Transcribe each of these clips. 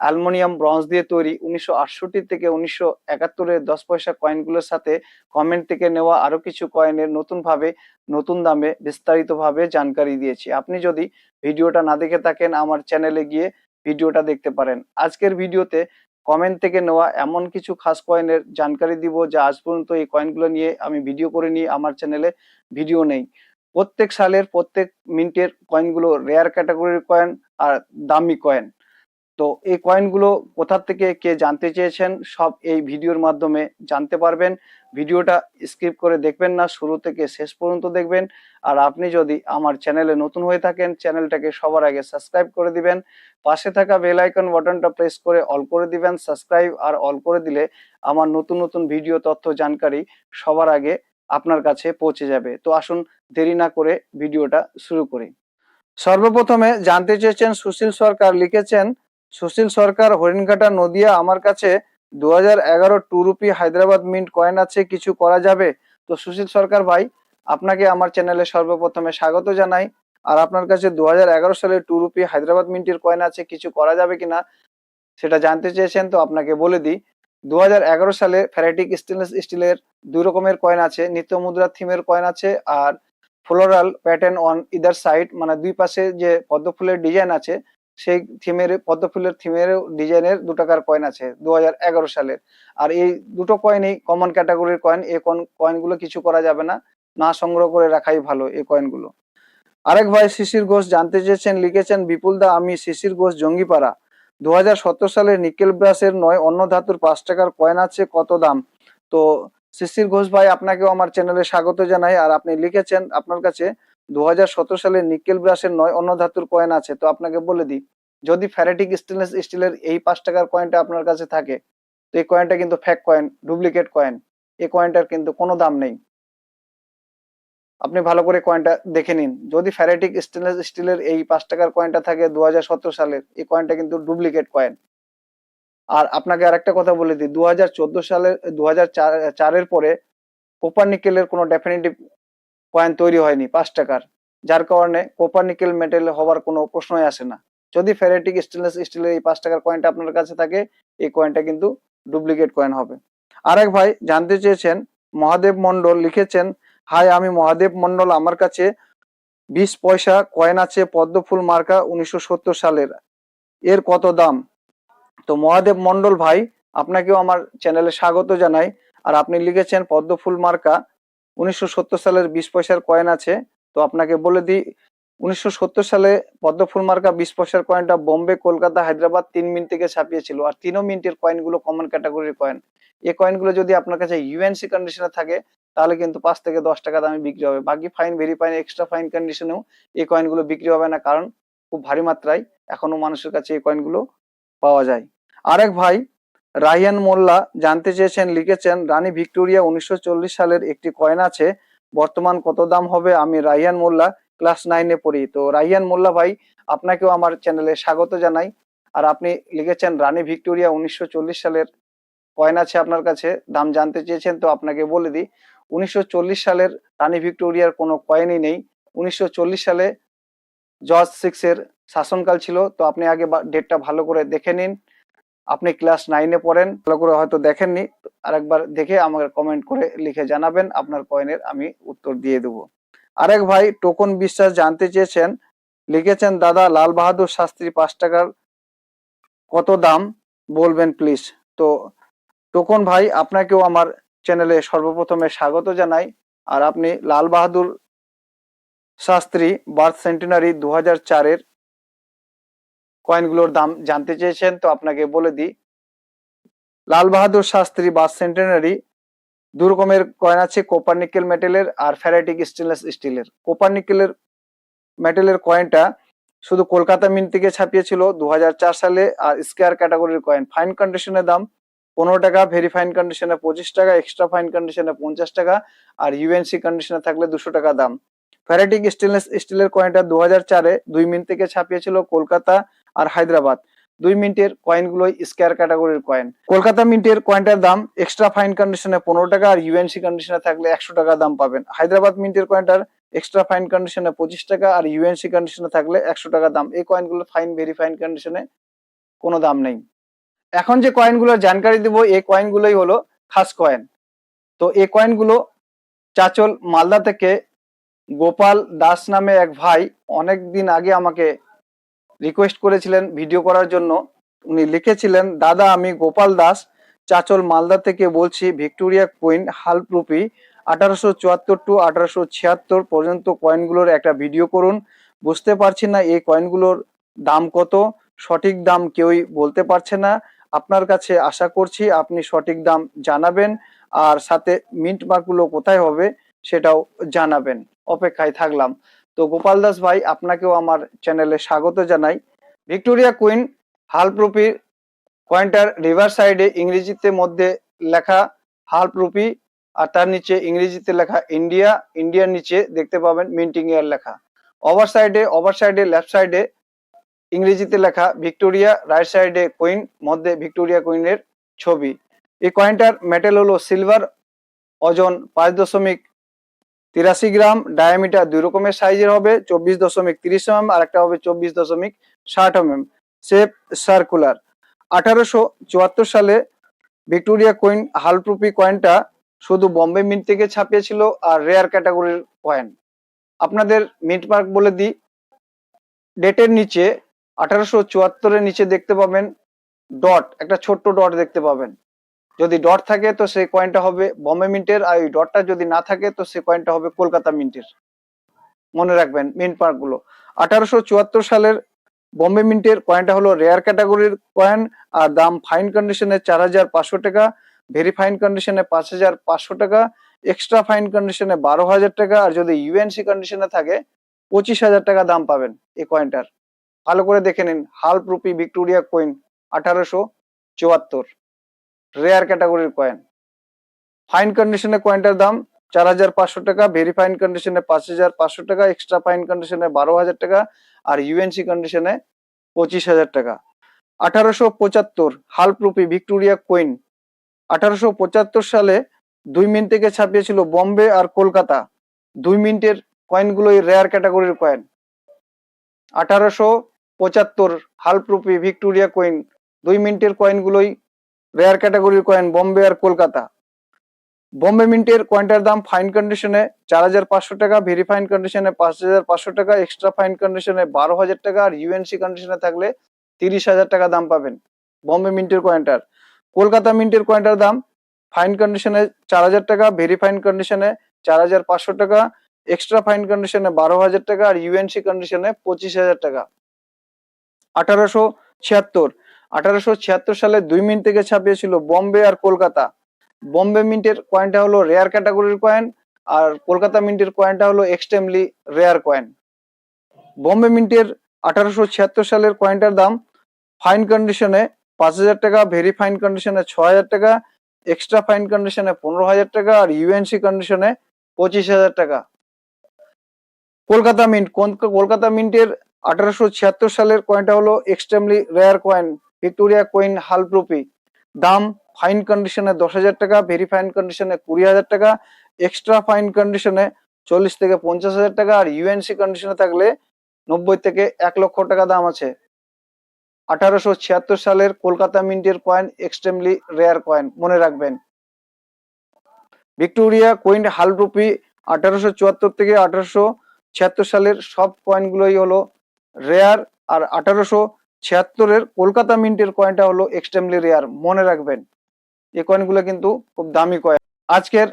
Aluminium bronze দিয়ে তৈরি উনিশশো আটষট্টি থেকে উনিশশো একাত্তরের দশ পয়সা কয়েনগুলোর সাথে কমেন্ট থেকে নেওয়া আরও কিছু কয়েনের নতুনভাবে, নতুন দামে বিস্তারিতভাবে জানকারি দিয়েছি। আপনি যদি ভিডিওটা না দেখে থাকেন, আমার চ্যানেলে গিয়ে ভিডিওটা দেখতে পারেন। আজকের ভিডিওতে কমেন্ট থেকে নেওয়া এমন কিছু খাস কয়েনের জানকারি দিব যা আজ পর্যন্ত এই কয়েনগুলো নিয়ে আমি ভিডিও করে নিয়ে আমার চ্যানেলে ভিডিও নেই। প্রত্যেক সালের প্রত্যেক মিনিটের কয়েনগুলো রেয়ার ক্যাটাগরির কয়েন আর দামি কয়েন। তো এই কয়েনগুলো কোথা থেকে কে জানতে চেয়েছেন, সব এই ভিডিওর মাধ্যমে জানতে পারবেন। ভিডিওটা স্কিপ করে দেখবেন না, শুরু থেকে শেষ পর্যন্ত দেখবেন। আর আপনি যদি আমার চ্যানেলে নতুন হয়ে থাকেন চ্যানেলটাকে সবার আগে সাবস্ক্রাইব করে দিবেন। পাশে থাকা বেল আইকন বাটনটা প্রেস করে অল করে দিবেন সাবস্ক্রাইব আর অল করে দিলে আমার নতুন নতুন ভিডিও তথ্য জানকারি সবার আগে আপনার কাছে পৌঁছে যাবে। তো আসুন দেরি না করে ভিডিওটা শুরু করি। সর্বপ্রথমে জানতে চেয়েছেন সুশীল সরকার লিখেছেন সুশীল সরকার, হরিণঘাটা, নদিয়া, আমার কাছে দু হাজার এগারো two rupee Hyderabad mint coin আছে, কিছু করা যাবে? তো সুশীল সরকার ভাই, আপনাকে আমার চ্যানেলে সর্বপ্রথমে স্বাগত জানাই। আর আপনার কাছে দু হাজার এগারো সালে টু রুপি হায়দ্রাবাদ মিন্টের কয়েন আছে, কিছু করা যাবে কিনা সেটা জানতে চেয়েছেন, তো আপনাকে বলে দিই। দু হাজার এগারো সালে ফ্যারাটিক স্টেনলেস স্টিলের দুই রকমের কয়েন আছে, নিত্য মুদ্রা থিমের কয়েন আছে, আর floral pattern on either side মানে দুই পাশে যে পদ্ম ফুলের ডিজাইন আছে সেই থিমের পদ্ম ফুলের থিমের ডিজাইনের দু টাকার কয়েন আছে দু সালের। আর এই দুটো কয়েনই কমন ক্যাটাগরির কয়েন এই কয়েনগুলো কিছু করা যাবে না। না সংগ্রহ করে রাখাই ভালো এই কয়েনগুলো আরেক ভাই শিশির ঘোষ জানতে চেয়েছেন, লিখেছেন, বিপুল দা, আমি শিশির ঘোষ, জঙ্গিপাড়া। দু হাজার সতেরো সালে নিকেল ব্রাসের নয় অন্য ধাতুর পাঁচ টাকার কয়েন আছে, কত দাম? তো শিশির ঘোষ ভাই, আপনাকেও আমার চ্যানেলে স্বাগত জানাই। আর আপনি লিখেছেন আপনার কাছে দু সালে নিকেল ব্রাশের নয় অন্য ধাতুর কয়েন আছে, তো আপনাকে বলে দিই, যদি ফ্যারেটিক স্টেনলেস স্টিলের এই পাঁচ টাকার কয়েনটা আপনার কাছে থাকে, তো এই কয়েনটা কিন্তু ফ্যাক কয়েন ডুপ্লিকেট কয়েন এই কয়েনটার কিন্তু কোনো দাম নেই। আপনি ভালো করে কয়েনটা দেখে নিন, যদি ফ্যারেটিক স্টেনলেস স্টিলের এই পাঁচ টাকার কয়েনটা থাকে দু হাজার সতেরো সালের, এই কয়েনটা কিন্তু ডুপ্লিকেট কয়েন আর আপনাকে আর একটা কথা বলে দিই দু হাজার চোদ্দ সালের দু চারের পরে কোপার নিকেলের কোনো ডেফিনেটিভ কয়েন তৈরি হয়নি, পাঁচ টাকার। যার কারণে কোপার নিকেল মেটেল হওয়ার কোনো প্রশ্নই আসে না। যদি ফেরেটিক স্টেনলেস স্টিলের এই পাঁচ টাকার কয়েনটা আপনার কাছে থাকে, এই কয়েনটা কিন্তু ডুপ্লিকেট কয়েন হবে। আরেক ভাই জানতে চেয়েছেন, মহাদেব মন্ডল লিখেছেন, হাই, আমি মহাদেব মন্ডল আমার কাছে বিশ পয়সা কয়েন আছে, পদ্মফুল মার্কা উনিশশো সত্তর সালের। এর কত দাম? তো মহাদেব মন্ডল ভাই, আপনাকেও আমার চ্যানেলে স্বাগত জানাই। আর আপনি লিখেছেন, পদ্মফুল মার্কা উনিশশো সত্তর সালের বিশ পয়সার কয়েন আছে। তো আপনাকে বলে দিই, উনিশশো সত্তর সালে পদ্মফুল মার্কা বিশ পয়সার কয়েনটা বোম্বে, কলকাতা, হায়দ্রাবাদ তিন মিনিট থেকে ছাপিয়েছিল। আর তিনও মিনিটের কয়েনগুলো কমন ক্যাটাগরির কয়েন এই কয়েনগুলো যদি আপনার কাছে ইউএনসি কন্ডিশনে থাকে, তাহলে কিন্তু পাঁচ থেকে দশ টাকা দামে বিক্রি হবে। বাকি fine very fine extra fine কন্ডিশনেও এই কয়েনগুলো বিক্রি হবে না, কারণ খুব ভারী মাত্রায় এখনও মানুষের কাছে এই কয়েনগুলো পাওয়া যায়। আরেক ভাই রাহিয়ান মোল্লা জানতে চেয়েছেন, লিখেছেন, রানী ভিক্টোরিয়া উনিশশো চল্লিশ সালের একটি কয়েন আছে, বর্তমান কত দাম হবে? আমি রাহিয়ান মোল্লা, ক্লাস নাইনে পড়ি। তো রাহিয়ান মোল্লা ভাই, আপনাকেও আমার চ্যানেলে স্বাগত জানাই। আর আপনি লিখেছেন, রানী ভিক্টোরিয়া উনিশশো চল্লিশ সালের কয়েন আছে আপনার কাছে, দাম জানতে চেয়েছেন, তো আপনাকে বলে দিই, উনিশশো চল্লিশ সালের রানী ভিক্টোরিয়ার কোনো কয়েনই নেই। উনিশশো চল্লিশ সালে জর্জ সিক্স এর শাসনকাল ছিল, তো আপনি আগে ডেটটা ভালো করে দেখে নিন। আপনি ক্লাস নাইনে পড়েন, ভালো করে হয়তো দেখেননি, আরেকবার দেখে আমাকে কমেন্ট করে লিখে জানাবেন, আপনার কয়েনের আমি উত্তর দিয়ে দেবো। আরেক ভাই, টোকন বিশ্বাস জানতে চেয়েছেন, লিখেছেন, দাদা, লাল বাহাদুর শাস্ত্রী পাঁচ টাকার কত দাম? বলবেন প্লিজ তো টোকন ভাই, আপনাকেও আমার চ্যানেলে সর্বপ্রথমে স্বাগত জানাই। আর আপনি লাল বাহাদুর শাস্ত্রী বার্থ সেন্টিনারি দু হাজার চারের কয়েনগুলোর দাম জানতে চেয়েছেন, তো আপনাকে বলে দিই। লাল বাহাদুর শাস্ত্রী বাস সেন্টেনারি দু রকমের কয়েন আছে কোপার নিকেল মেটেলের আর ফ্যারাটিক স্টেনলেস স্টিলের কোপার নিকেলের মেটেলের কয়েনটা শুধু কলকাতা মিন্ট থেকে ছাপিয়েছিল দু হাজার চার সালে আর স্কেয়ার ক্যাটাগরির কয়েন ফাইন কন্ডিশনের দাম পনেরো টাকা ভেরি ফাইন কন্ডিশনে পঁচিশ টাকা এক্সট্রা ফাইন কন্ডিশনে পঞ্চাশ টাকা আর ইউএনসি কন্ডিশনে থাকলে দুশো টাকা দাম। ফ্যারাটিক স্টেনলেস স্টিলের কয়েনটা দু হাজার চারে দুই মিনিট থেকে ছাপিয়েছিল কলকাতা আর হায়দ্রাবাদ। দুই মিনিটের কয়েনগুলোই স্কোয়ার ক্যাটাগরির কয়েন কলকাতা মিন্টের কয়েনটার দাম এক্সট্রা ফাইন কন্ডিশনে পনেরো টাকা আর ইউএনসি কন্ডিশনে থাকলে একশো টাকা দাম পাবেন। হায়দ্রাবাদ মিন্টের কয়েনটার এক্সট্রা ফাইন কন্ডিশনে পঁচিশ টাকা আর ইউএনসি কন্ডিশনে থাকলে একশো টাকা দাম। এই কয়েনগুলো ফাইন ভেরি ফাইন কন্ডিশনে কোনো দাম নেই। এখন যে কয়েনগুলোর জানকারি দিব, এই কয়েনগুলোই হলো খাস কয়েন তো এই কয়েনগুলো চাচল মালদা থেকে গোপাল দাস নামে এক ভাই অনেক দিন আগে আমাকে রিকোয়েস্ট করেছিলেন ভিডিও করার জন্য। উনি লিখেছিলেন, দাদা, আমি গোপাল দাস, চাচল মালদা থেকে বলছি, ভিক্টোরিয়া কুইন হাল্প রুপি আঠারোশো চুয়াত্তর টু আঠারোশো ছিয়াত্তর পর্যন্ত কয়েনগুলোর একটা ভিডিও করুন। বুঝতে পারছি না এই কয়েনগুলোর দাম কত, সঠিক দাম কেউই বলতে পারছে না। আপনার কাছে আশা করছি আপনি সঠিক দাম জানাবেন, আর সাথে মিন্ট মার্কগুলো কোথায় হবে সেটাও জানাবেন। অপেক্ষায় থাকলাম। তো গোপাল দাস ভাই, আপনাকেও আমার চ্যানেলে স্বাগত জানাই। ভিক্টোরিয়া কুইন হাল্প রুপির কয়েনটার রিভার সাইডে ইংরেজিতে মধ্যে লেখা হাল্প রুপি আর তার নিচে ইংরেজিতে লেখা ইন্ডিয়া, ইন্ডিয়ার নিচে দেখতে পাবেন মিন্টিং ইয়ার লেখা। ওভার সাইডে ওভার সাইডে, লেফট সাইডে ইংরেজিতে লেখা ভিক্টোরিয়া, রাইট সাইডে কুইন, মধ্যে ভিক্টোরিয়া কুইনের ছবি। এই কয়েনটার মেটেল হলো সিলভার, ওজন পাঁচ দশমিক তিরাশি গ্রাম ডায়ামিটার দুই রকমের সাইজের হবে, চব্বিশ দশমিক তিরিশ এম আর একটা হবে চব্বিশ দশমিক ষাট এম শেপ সার্কুলার আঠারোশো চুয়াত্তর সালে ভিক্টোরিয়া কুইন হালপ্রুপি কয়েনটা শুধু বম্বে মিন্ট থেকে ছাপিয়েছিল আর রেয়ার ক্যাটাগরির কয়েন। আপনাদের মিন্ট মার্ক বলে দিই। ডেটের নিচে, আঠারোশো চুয়াত্তরের নিচে দেখতে পাবেন ডট একটা ছোট্ট ডট দেখতে পাবেন। যদি ডট থাকে তো সেই কয়েনটা হবে বম্বে মিন্টের, আর ওই ডটটা যদি না থাকে তো সেই কয়েনটা হবে কলকাতা মিন্টের। মনে রাখবেন মিন্ট মার্কগুলো। আঠারোশো চুয়াত্তর সালের বম্বে মিন্টের কয়েনটা হলো রেয়ার ক্যাটাগরির কয়েন আর দাম ফাইন কন্ডিশনে চার হাজার পাঁচশো টাকা ভেরি ফাইন কন্ডিশনে পাঁচ হাজার পাঁচশো টাকা এক্সট্রা ফাইন কন্ডিশনে বারো হাজার টাকা, আর যদি ইউএনসি কন্ডিশনে থাকে, পঁচিশ হাজার টাকা দাম পাবেন এই কয়েনটার ভালো করে দেখে নিন হাল্প রুপি ভিক্টোরিয়া কয়েন আঠারোশো চুয়াত্তর। রেয়ার ক্যাটাগরির কয়েন ফাইন কন্ডিশনে কয়েনটার দাম চার হাজার পাঁচশো টাকা ভেরি ফাইন কন্ডিশনে পাঁচ হাজার পাঁচশো টাকা এক্সট্রা ফাইন কন্ডিশনে বারো হাজার টাকা, আর ইউএনসি কন্ডিশনে পঁচিশ হাজার টাকা। আঠারোশো পঁচাত্তর হাল্প রুপি ভিক্টোরিয়া কুইন আঠারোশো পঁচাত্তর সালে দুই মিনিট থেকে ছাপিয়েছিল বম্বে আর কলকাতা। দুই মিনিটের কয়েনগুলোই রেয়ার ক্যাটাগরির কয়েন আঠারোশো পঁচাত্তর হাল্প রুপি ভিক্টোরিয়া কুইন দুই মিনিটের কয়েনগুলোই রেয়ার ক্যাটাগরির কয়েন বম্বে আর কলকাতা বম্বে মিন্টের কয়েনটার দাম ফাইন কন্ডিশনে চার হাজার পাঁচশো টাকা ভেরি ফাইন কন্ডিশনে পাঁচ হাজার পাঁচশো টাকা এক্সট্রা ফাইন কন্ডিশনে বারো হাজার টাকা আর ইউএনসি কন্ডিশনে থাকলে তিরিশ হাজার টাকা দাম পাবেন বম্বে মিন্টের কয়েনটার কলকাতা মিন্টের কয়েনটার দাম ফাইন কন্ডিশনে চার হাজার টাকা ভেরি ফাইন কন্ডিশনে চার হাজার পাঁচশো টাকা এক্সট্রা ফাইন কন্ডিশনে বারো হাজার টাকা আর ইউএনসি কন্ডিশনে পঁচিশ হাজার টাকা। আঠারোশো ছিয়াত্তর। আঠারোশো ছিয়াত্তর সালে দুই মিনিট থেকে ছাপিয়েছিল বম্বে আর কলকাতা। বম্বে মিন্টের কয়েনটা হলো রেয়ার ক্যাটাগরির কয়েন আর কলকাতা মিন্টের কয়েনটা হলো এক্সট্রিমলি রেয়ার কয়েন বম্বে মিন্টের আঠারোশো ছিয়াত্তর সালের কয়েনটার দাম ফাইন কন্ডিশনে পাঁচ হাজার টাকা ভেরি ফাইন কন্ডিশনে ছ হাজার টাকা এক্সট্রা ফাইন কন্ডিশনে পনেরো হাজার টাকা আর ইউএনসি কন্ডিশনে পঁচিশ হাজার টাকা। কলকাতা মিন্ট কলকাতা মিন্টের আঠারোশো ছিয়াত্তর সালের কয়েনটা হলো extremely rare coin Victoria queen half rupee দাম ফাইন কন্ডিশনে দশ হাজার টাকা ভেরি ফাইন কন্ডিশনে কুড়ি হাজার টাকা এক্সট্রা ফাইন কন্ডিশনে চল্লিশ থেকে পঞ্চাশ হাজার টাকা, আর ইউএনসি কন্ডিশনে থাকলে নব্বই থেকে এক লক্ষ টাকা দাম আছে। আঠারোশো ছিয়াত্তর সালের কলকাতা মিন্টের কয়েন এক্সট্রিমলি রেয়ার কয়েন মনে রাখবেন। ভিক্টোরিয়া কুইন হাল্প রুপি আঠারোশো চুয়াত্তর থেকে আঠারোশো ছিয়াত্তর সালের সব কয়েনগুলোই হলো রেয়ার আর আঠারোশো ছিয়াত্তরের কলকাতা মিন্টের কয়েনটা হলো এক্সট্রিমলি রেয়ার মনে রাখবেন। এই কয়েনগুলো কিন্তু খুব দামি কয়েন আজকের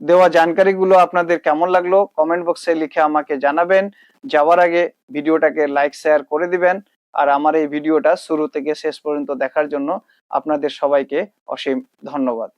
দেওয়া জানকারিগুলো আপনাদের কেমন লাগল কমেন্ট বক্সে লিখে আমাকে জানাবেন। যাওয়ার আগে ভিডিওটাকে লাইক শেয়ার করে দিবেন। আর আমার এই ভিডিওটা শুরু থেকে শেষ পর্যন্ত দেখার জন্য আপনাদের সবাইকে অসীম ধন্যবাদ।